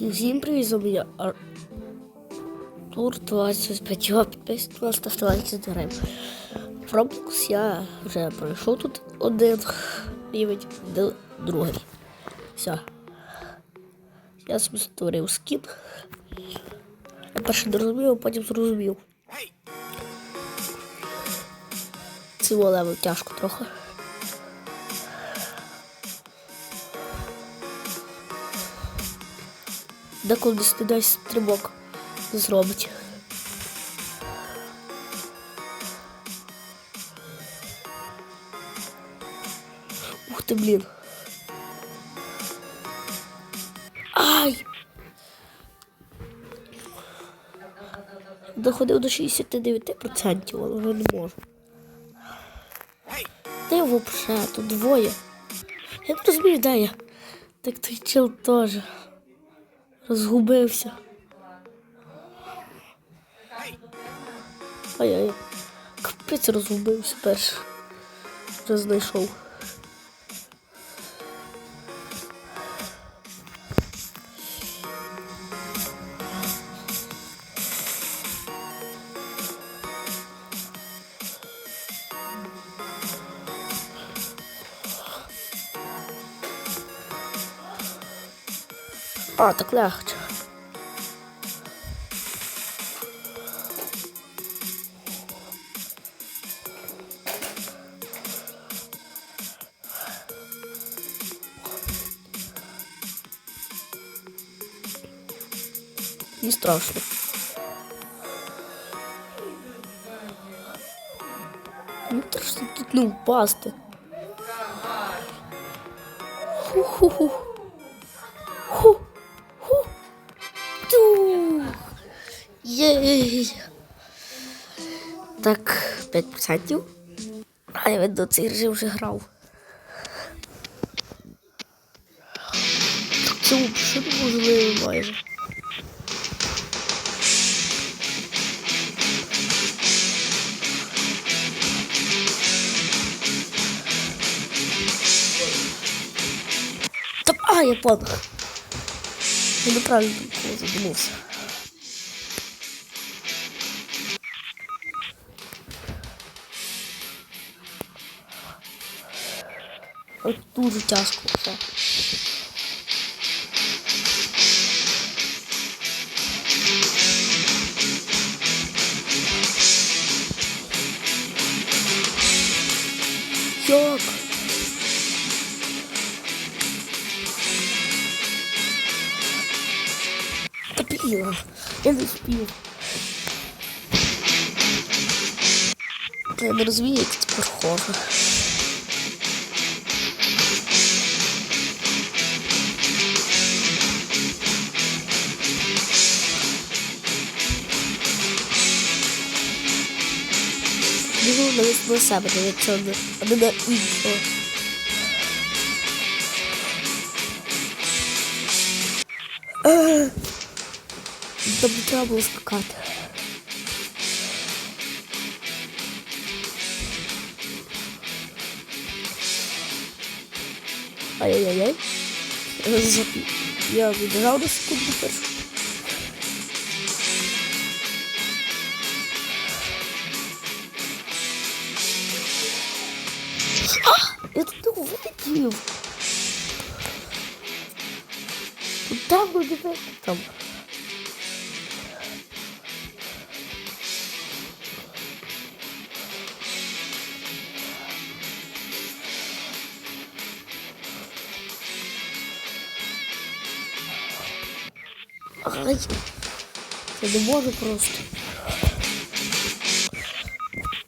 Всім привіт, з вами я Артур 25 його підписано, ставте лайк за дерев. В Roblox я вже пройшов тут один рівень, другий. Все. Я собі створив скін. Я перше не розумів, а потім зрозумів. Цього левел тяжко трохи. Деколи десь дасть стрибок зробить. Ух ти, блін. Ай! Доходив до 69%, але вже не можу. Де взагалі? Тут двоє. Я не розумію, де я. Так той чел теж розгубився. Ай-яй. Капець розгубився перший. Вже знайшов. А, так легче. Не страшно. Ну страшно тут не впасти. Ху-ху-ху. Єй. Так, 5%. А я видно, цей режим вже грав. Це взагалі неможливо майже. Та, а, я понял. Я неправильно задумався. От дуже тяжко все. Як? Блін, я не спів. Я не розумію, як це похоже. Диву навіть на себе, дивіться, а не на іншого. Е, Там не треба було скакати. Ай-яй-яй. Я запі- Я відбирав на секунду першу. А! Там вроде бы там. Ай, я не можу просто.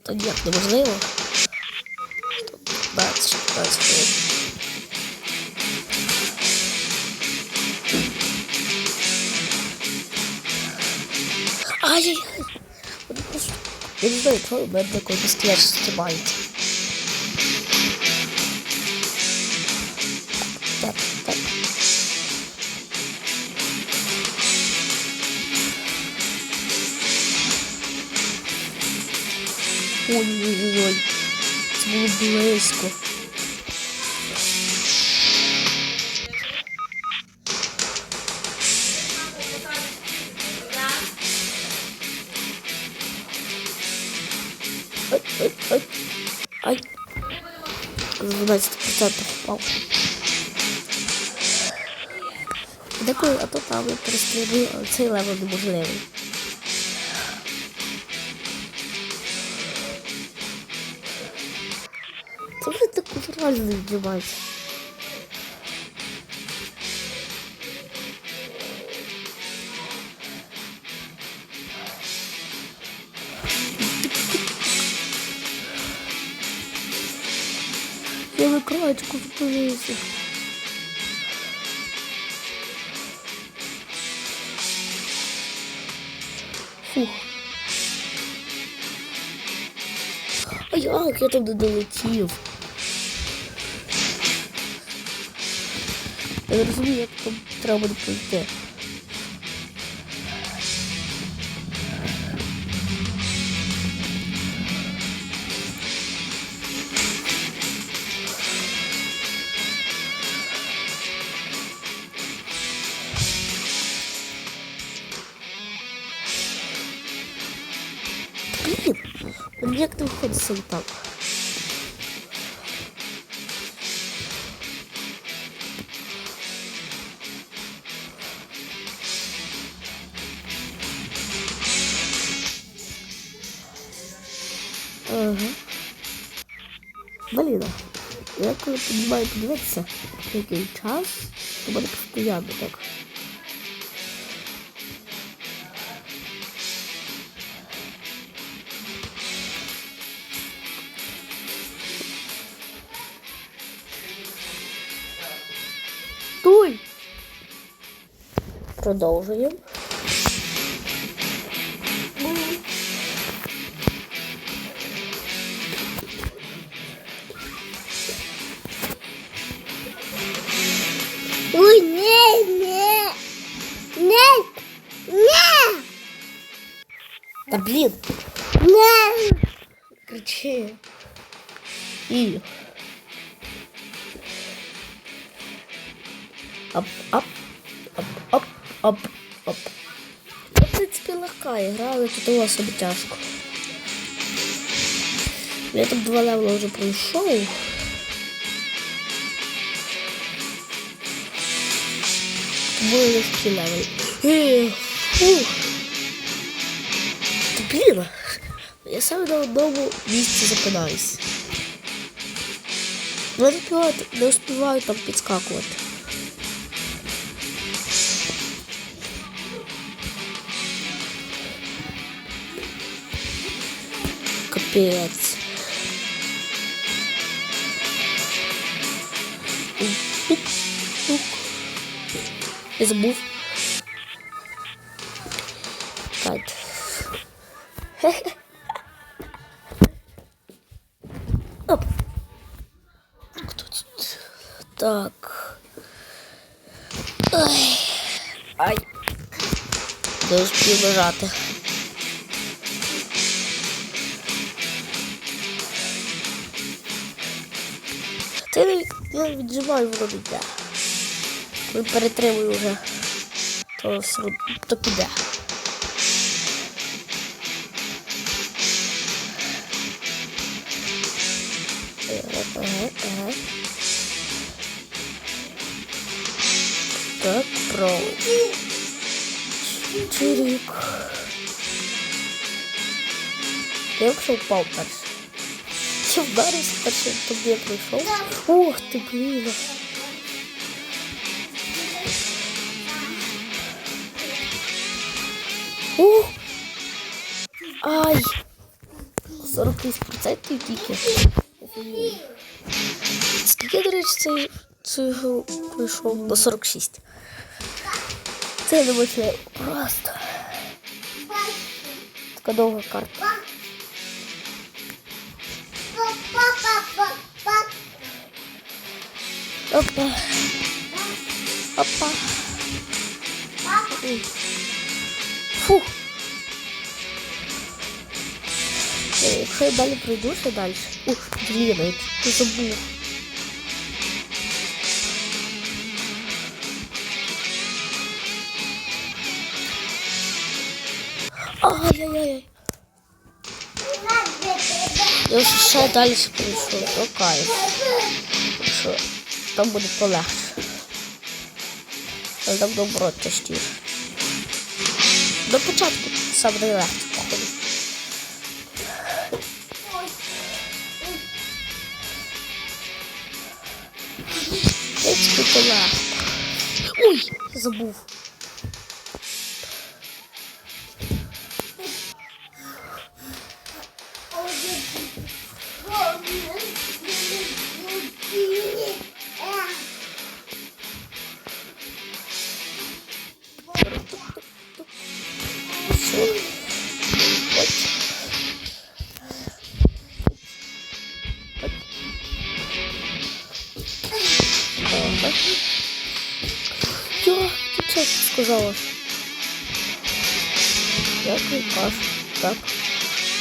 Та ні, неможливо. Просто... Я не знаю, чого у мене такий пістолет знімається. Так, так. Ой-ой-ой. Це було близько. Ай, ай. Ай. З 12% впав. А то там я перестрілюю, цей левел неможливий. Це вже так натурально віджимається. Я на краєчку зупинився. Фух. А як я туди долетів? Я не розумію, як там треба буде. Як не виходить сам так? Ага. Блін, я коли піднімаю подивитися, який час, то буде постійно так. Продовжуємо. Ой, не, не, не, не, Та блін, не. кричи. Оп, оп, оп, принципі, легка ігра, але тут собі тяжко. Я там два левела вже пройшов. Були легкі левели. Ех, фух. Блін, я саме на одному місці запинаюсь. Не успіваю, не успіваю там підскакувати. Капець. Я забув. Чекайте. Оп. Кто тут? Так. Ай. Ай. Не успів. Ти я віджимаю воно піде. Коли перетримую вже, то то піде. Ага. Так, про. Чирик. Я вже впав перший. Я вдарився перший, тобі я прийшов. Ух ти, блін. Ух! Ай! 48% тільки. Скільки, до речі, цей, цю гру пройшов? На 46. Це не можливо. Просто. Така довга карта. Опа. Опа. Ой. Фух. Е, Якщо я далі пройду, ще далі. Ух, блін, я чуть не забув. Ай-яй-яй. Я вже ще далі прийшов, то кайф. Так Що там буде полегше. Але там добро тяжкіше. До початку сам найлегше, походу. Ой, забув. Це сказала. Як? Так.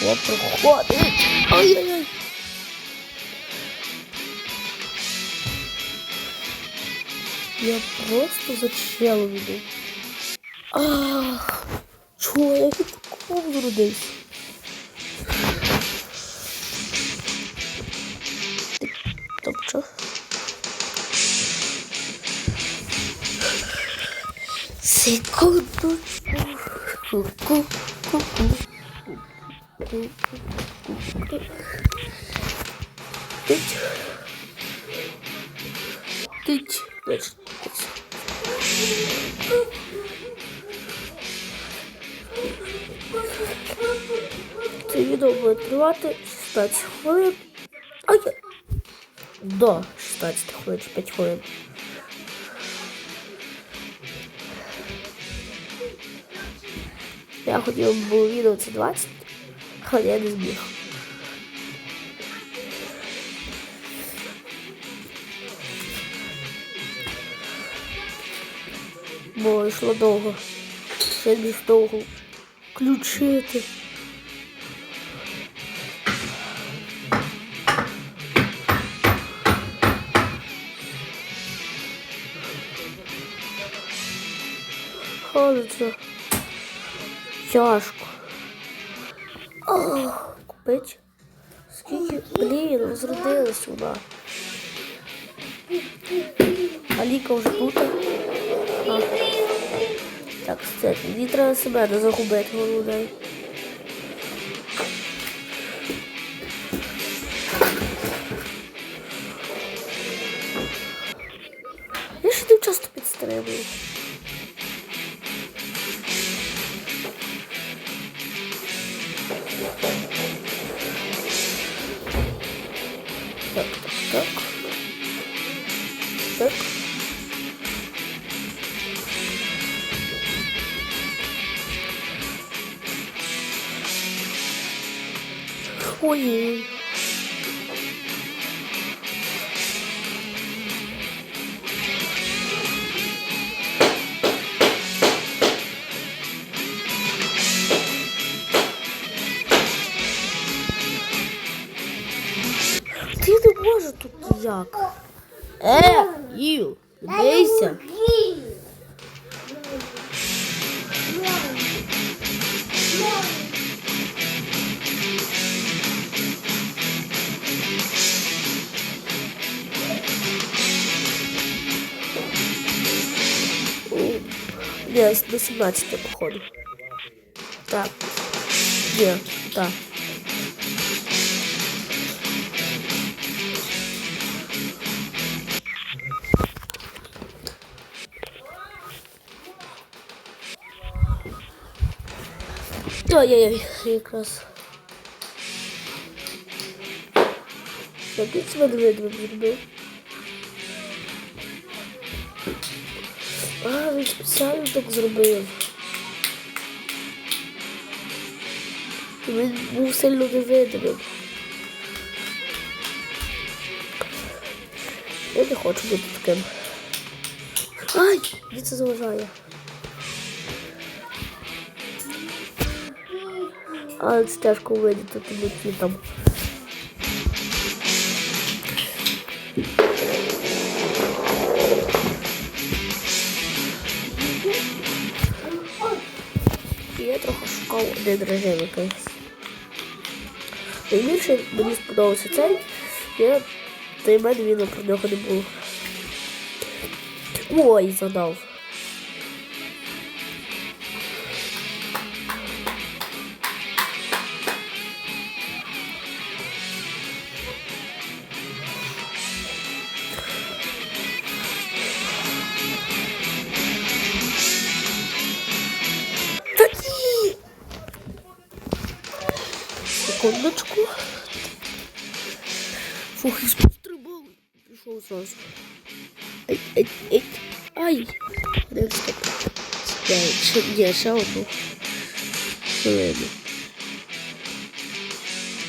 О, проходить. Ай-яй-яй. Я просто за челом іду. Ах, чого я від такого зродився? Секунду. Тить. Тить. Тить. Це відео буде тривати 16 хвилин. А я... До 16 хвилин, 5 хвилин. Я хотів було відео це 20, але я не зміг. Бо йшло довго. Ще більш довго включити. Холодно. Тяжко. Ох, купить. Скільки, блін, розродилась вона. Аліка вже тут. А. Так, це, їй треба себе не загубити голодей. Ой. Ти Ні, до 17 походу. Так. Ні, так. Ой-ой-ой, якраз. Який це медведь зробив? А, спеціально так зробив. Він був сильно невидимим. Я не хочу бути таким. Ай! Мені це заважає. А це тяжко видіти, тому ті там. шукав один режим якийсь. Найбільше мені сподобався цей. Я та й в мене відео про нього не було. Ой, задав. Зразу. Ай, ай, ай. Ай. Один стоп. Ні, ще одну. Хвилину.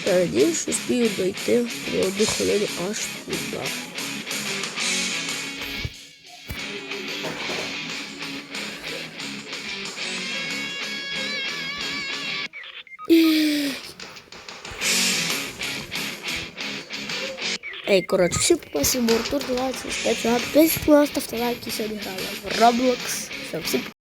Надіюсь, що спію дойти про одну хвилину аж туди. Ей, коротше, всі спасибо, Артур 25 рад. Десь просто ставте лайки, сьогодні грали в Roblox. Все, всім.